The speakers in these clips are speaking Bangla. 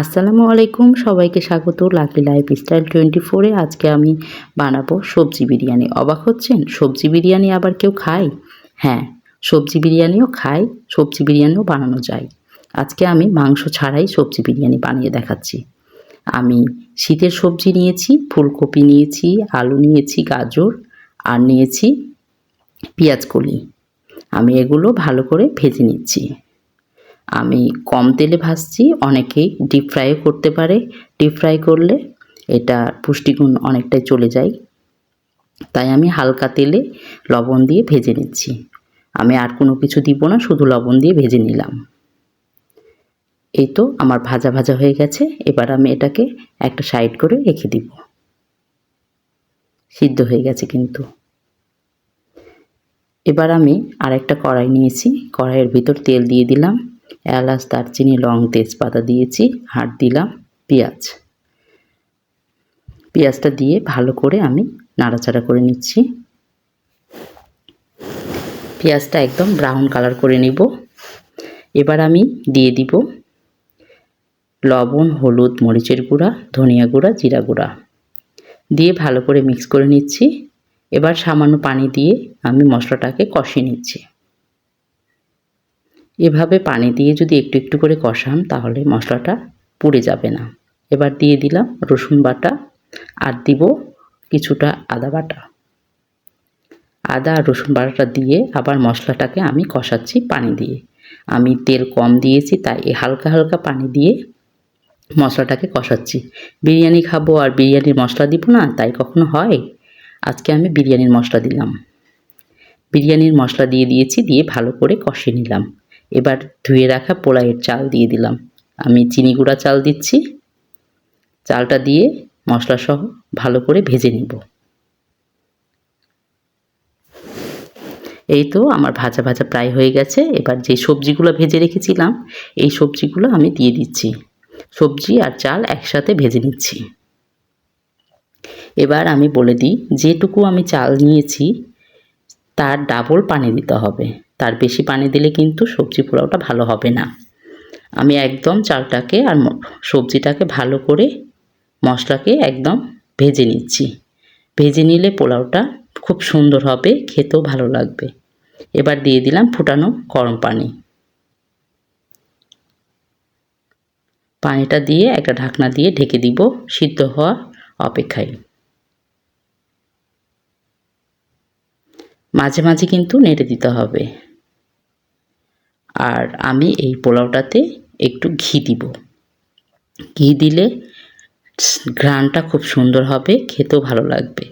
আসসালামু আলাইকুম, সবাইকে স্বাগত লাকি লাইফ স্টাইল টোয়েন্টি ফোরে আজকে আমি বানাবো সবজি বিরিয়ানি। অবাক হচ্ছেন? সবজি বিরিয়ানি আবার কেউ খায়? হ্যাঁ সবজি বিরিয়ানিও খায়, সবজি বিরিয়ানিও বানানো যায়। আজকে আমি মাংস ছাড়াই সবজি বিরিয়ানি বানিয়ে দেখাচ্ছি। আমি শীতের সবজি নিয়েছি, ফুলকপি নিয়েছি, আলু নিয়েছি, গাজর, আর নিয়েছি পেঁয়াজ কলি। আমি এগুলো ভালো করে ভেজে নিচ্ছি। আমি কম তেলে ভাজছি, অনেকেই ডিপ ফ্রাইও করতে পারে। ডিপ ফ্রাই করলে এটা পুষ্টিগুণ অনেকটাই চলে যায়। তাই আমি হালকা তেলে লবণ দিয়ে ভেজে নিচ্ছি। আমি আর কোনো কিছু দিব না, শুধু লবণ দিয়ে ভেজে নিলাম। এই তো আমার ভাজা ভাজা হয়ে গেছে। এবার আমি এটাকে একটা সাইড করে রেখে দিব। সিদ্ধ হয়ে গেছে কিন্তু। এবার আমি আরেকটা কড়াই নিয়েছি। কড়াইয়ের ভিতর তেল দিয়ে দিলাম। এলাচ, দারচিনি, লং তেজপাতা দিয়েছি আর দিলাম, পেঁয়াজ। পেঁয়াজটা দিয়ে ভালো করে আমি নাড়াচাড়া করে নিচ্ছি। পেঁয়াজটা একদম ব্রাউন কালার করে নিব। এবার আমি দিয়ে দিব লবণ, হলুদ, মরিচের গুঁড়া, ধনিয়া গুঁড়া, জিরা গুঁড়া। দিয়ে ভালো করে মিক্স করে নিচ্ছি। এবার সামান্য পানি দিয়ে আমি মশলাটাকে কষিয়ে নিচ্ছি। এভাবে পানি দিয়ে যদি একটু একটু করে কষান, তাহলে মশলাটা পুড়ে যাবে না। এবার দিয়ে দিলাম রসুন বাটা আর দিব কিছুটা আদা বাটা। আদা আর রসুন বাটাটা দিয়ে আবার মশলাটাকে আমি কষাচ্ছি পানি দিয়ে। আমি তেল কম দিয়েছি, তাই হালকা হালকা পানি দিয়ে মশলাটাকে কষাচ্ছি। বিরিয়ানি খাব আর বিরিয়ানির মশলা দিব না, তাই কখনো হয়? আজকে আমি বিরিয়ানির মশলা দিলাম। বিরিয়ানির মশলা দিয়ে দিয়েছি, দিয়ে ভালো করে কষিয়ে নিলাম। এবার ধুয়ে রাখা পোলাইয়ের চাল দিয়ে দিলাম। আমি চিনি গুঁড়া চাল দিচ্ছি। চালটা দিয়ে মশলা সহ ভালো করে ভেজে নিব। এই তো আমার ভাজা ভাজা প্রায় হয়ে গেছে। এবার যে সবজিগুলো ভেজে রেখেছিলাম, এই সবজিগুলো আমি দিয়ে দিচ্ছি। সবজি আর চাল একসাথে ভেজে নিচ্ছি। এবার আমি বলে দিই, যেটুকু আমি চাল নিয়েছি, তার ডাবল পানি দিতে হবে। তার বেশি পানি দিলে কিন্তু সবজি পোলাওটা ভালো হবে না। আমি একদম চালটাকে আর সবজিটাকে ভালো করে মশলাকে একদম ভেজে নিচ্ছি। ভেজে নিলে পোলাওটা খুব সুন্দর হবে, খেতেও ভালো লাগবে। এবার দিয়ে দিলাম ফুটানো গরম পানি। পানিটা দিয়ে একটা ঢাকনা দিয়ে ঢেকে দিব সিদ্ধ হওয়ার অপেক্ষায়। মাঝে মাঝে কিন্তু নেড়ে দিতে হবে। আর আমি এই পোলাওটাতে একটু ঘি দিব। ঘি দিলে ঘ্রাণটা খুব সুন্দর হবে, খেতেও ভালো লাগবে।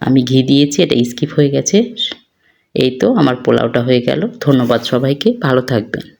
আমি ঘি দিয়েছি, এটা স্কিপ হয়ে গেছে। এই তো আমার পোলাওটা হয়ে গেল। ধন্যবাদ সবাইকে, ভালো থাকবেন।